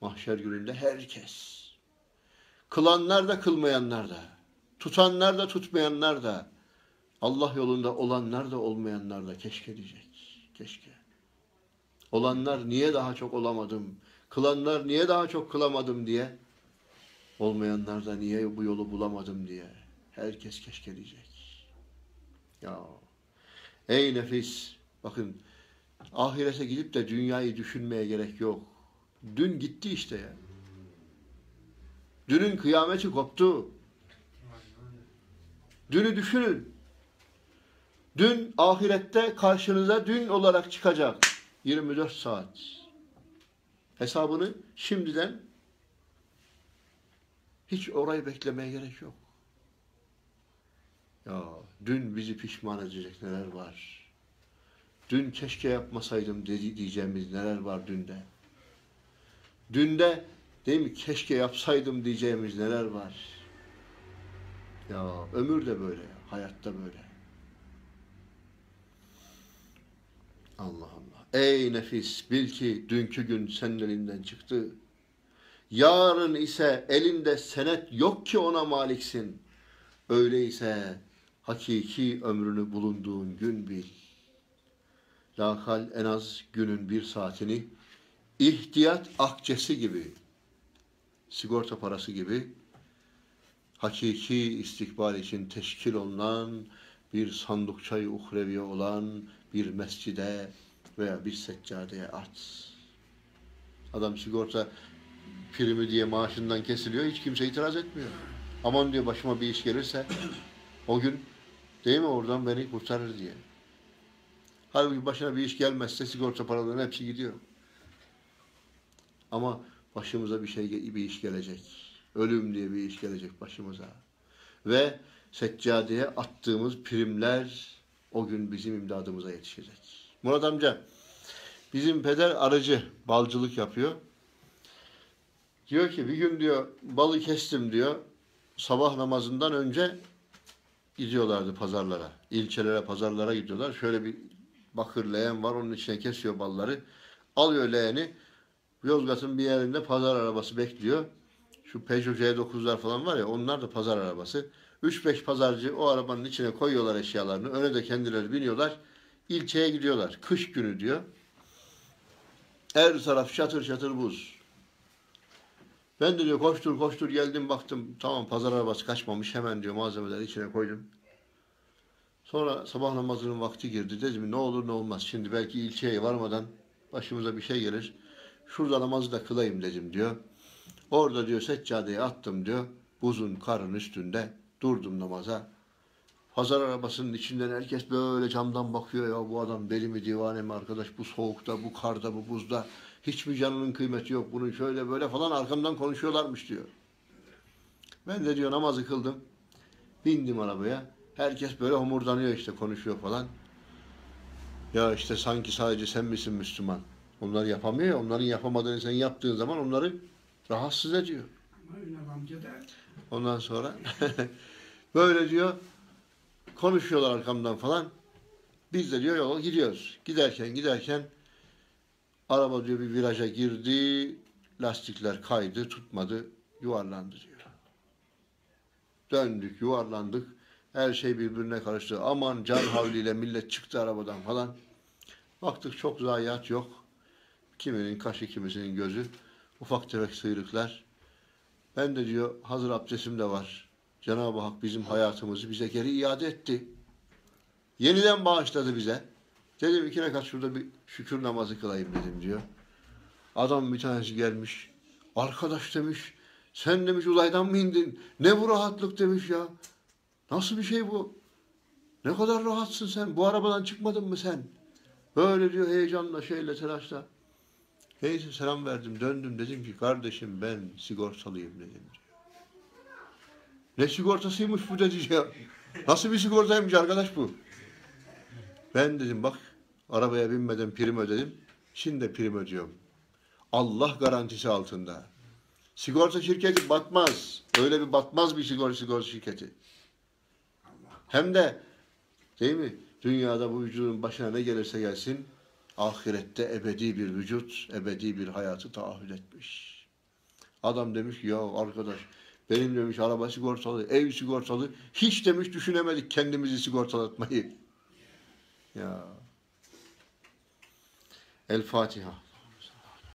Mahşer gününde herkes. Kılanlar da kılmayanlar da. Tutanlar da tutmayanlar da. Allah yolunda olanlar da olmayanlar da keşke diyecek. Keşke. Olanlar niye daha çok olamadım? Kılanlar niye daha çok kılamadım diye. Olmayanlar da niye bu yolu bulamadım diye. Herkes keşke diyecek. Ya. Ey nefis. Bakın ahirete gidip de dünyayı düşünmeye gerek yok. Dün gitti işte ya. Dünün kıyameti koptu. Dünü düşünün. Dün ahirette karşınıza dün olarak çıkacak. 24 saat. Hesabını şimdiden hiç orayı beklemeye gerek yok. Ya dün bizi pişman edecek neler var. Dün keşke yapmasaydım dedi, diyeceğimiz neler var dünde. Dünde değil mi keşke yapsaydım diyeceğimiz neler var. Ya ömür de böyle, hayatta böyle. Allah Allah. Ey nefis bil ki dünkü gün senin elinden çıktı. Yarın ise elinde senet yok ki ona maliksin. Öyleyse hakiki ömrünü bulunduğun gün bil. Lakal en az günün bir saatini ihtiyat akçesi gibi, sigorta parası gibi hakiki istikbal için teşkil olunan bir sandıkçayı uhreviye olan bir mescide veya bir seccadeye at. Adam sigorta primi diye maaşından kesiliyor. Hiç kimse itiraz etmiyor. Aman diyor başıma bir iş gelirse o gün değil mi oradan beni kurtarır diye. Halbuki başına bir iş gelmezse sigorta paralarının hepsi gidiyor. Ama başımıza bir şey bir iş gelecek. Ölüm diye bir iş gelecek başımıza. Ve seccadeye attığımız primler o gün bizim imdadımıza yetişecek. Murat amca bizim peder arıcı balcılık yapıyor. Diyor ki bir gün diyor balı kestim diyor. Sabah namazından önce gidiyorlardı pazarlara. İlçelere, pazarlara gidiyorlar. Şöyle bir bakır leğen var. Onun içine kesiyor balları. Alıyor leğeni. Yozgat'ın bir yerinde pazar arabası bekliyor. Şu Peugeot C9'lar falan var ya onlar da pazar arabası. 3-5 pazarcı o arabanın içine koyuyorlar eşyalarını. Öne de kendileri biniyorlar. İlçeye gidiyorlar. Kış günü diyor. Her taraf çatır çatır buz. Ben de diyor koştur koştur geldim baktım tamam pazar arabası kaçmamış hemen diyor malzemeleri içine koydum. Sonra sabah namazının vakti girdi dedim ne olur ne olmaz şimdi belki ilçeye varmadan başımıza bir şey gelir. Şurada namazı da kılayım dedim diyor. Orada diyor seccadeye attım diyor. Buzun karın üstünde durdum namaza. Pazar arabasının içinden herkes böyle camdan bakıyor ya bu adam deli mi divane mi arkadaş bu soğukta bu karda bu buzda hiç mi canının kıymeti yok bunun şöyle böyle falan arkamdan konuşuyorlarmış diyor. Ben de diyor namazı kıldım. Bindim arabaya. Herkes böyle homurdanıyor işte konuşuyor falan. Ya işte sanki sadece sen misin Müslüman? Onlar yapamıyor ya. Onların yapamadığını sen yaptığın zaman onları rahatsız ediyor. Ondan sonra böyle diyor konuşuyorlar arkamdan falan. Biz de diyor yola gidiyoruz. Giderken giderken araba diyor bir viraja girdi. Lastikler kaydı, tutmadı, yuvarlandı diyor. Döndük, yuvarlandık. Her şey birbirine karıştı. Aman can havliyle millet çıktı arabadan falan. Baktık çok zayiat yok. Kiminin kaşı, kimisinin gözü. Ufak tefek sıyrıklar. Ben de diyor hazır abdestim de var. Cenab-ı Hak bizim hayatımızı bize geri iade etti. Yeniden bağışladı bize. Dedim iki rekat şurada bir şükür namazı kılayım dedim diyor. Adam bir tanesi gelmiş. Arkadaş demiş. Sen demiş uzaydan mı indin? Ne bu rahatlık demiş ya. Nasıl bir şey bu? Ne kadar rahatsın sen. Bu arabadan çıkmadın mı sen? Böyle diyor heyecanla şeyle telaşla. Neyse selam verdim döndüm dedim ki kardeşim ben sigortalıyım dedim diyor. Ne sigortasıymış bu dedi ya. Nasıl bir sigortaymış arkadaş bu? Ben dedim bak arabaya binmeden prim ödedim. Şimdi de prim ödüyorum. Allah garantisi altında. Sigorta şirketi batmaz. Öyle bir batmaz bir sigorta, sigorta şirketi. Hem de değil mi? Dünyada bu vücudun başına ne gelirse gelsin ahirette ebedi bir vücut, ebedi bir hayatı taahhüt etmiş. Adam demiş ki ya arkadaş benim demiş araba sigortalı, ev sigortalı. Hiç demiş düşünemedik kendimizi sigortalatmayı. Ya. El Fatiha.